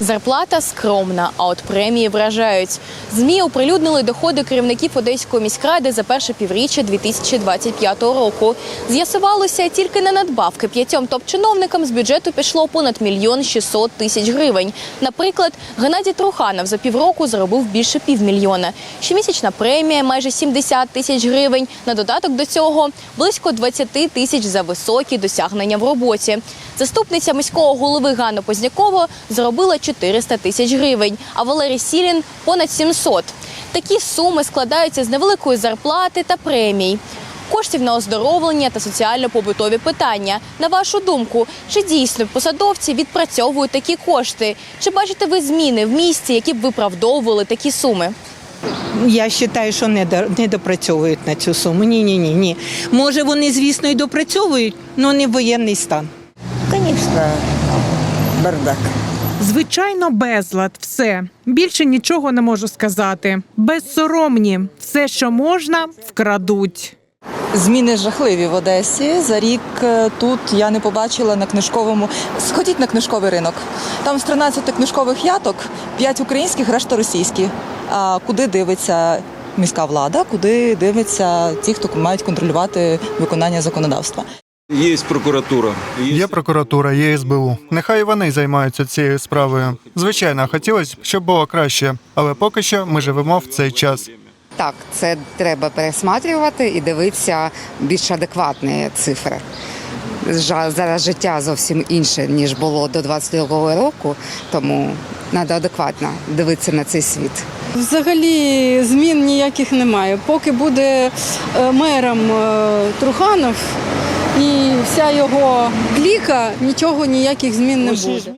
Зарплата скромна, а от премії вражають. ЗМІ оприлюднили доходи керівників Одеської міськради за перше півріччя 2025 року. З'ясувалося, тільки на надбавки п'ятьом топ-чиновникам з бюджету пішло понад мільйон 600 тисяч гривень. Наприклад, Геннадій Труханов за півроку заробив більше півмільйона. Щомісячна премія майже 70 тисяч гривень. На додаток до цього близько 20 тисяч за високі досягнення в роботі. Заступниця міського голови Ганна Познякова заробила 400 тисяч гривень, а Валерій Сілін – понад 700. Такі суми складаються з невеликої зарплати та премій. Коштів на оздоровлення та соціально-побутові питання. На вашу думку, чи дійсно посадовці відпрацьовують такі кошти? Чи бачите ви зміни в місті, які б виправдовували такі суми? Я вважаю, що не, допрацьовують на цю суму. Ні, ні, ні, ні. Може, вони, звісно, і допрацьовують, але не воєнний стан. Конечно, бардак. Звичайно, безлад, все. Більше нічого не можу сказати. Безсоромні, все, що можна, вкрадуть. Зміни жахливі в Одесі. За рік е, тут я не побачила на книжковому. Сходіть на книжковий ринок. Там з 13 книжкових яток, 5 українських, решта російські. А куди дивиться міська влада, куди дивиться ті, хто мають контролювати виконання законодавства? Є прокуратура. Є прокуратура, є СБУ. Нехай вони займаються цією справою. Звичайно, хотілося б, щоб було краще, але поки що ми живемо в цей час. Так, це треба пересматрювати і дивитися більш адекватні цифри. Жа- Зараз життя зовсім інше, ніж було до 22-го року, тому треба адекватно дивитися на цей світ. Взагалі змін ніяких немає. Поки буде е, мером е, Труханов і вся його кліка, нічого ніяких змін не буде.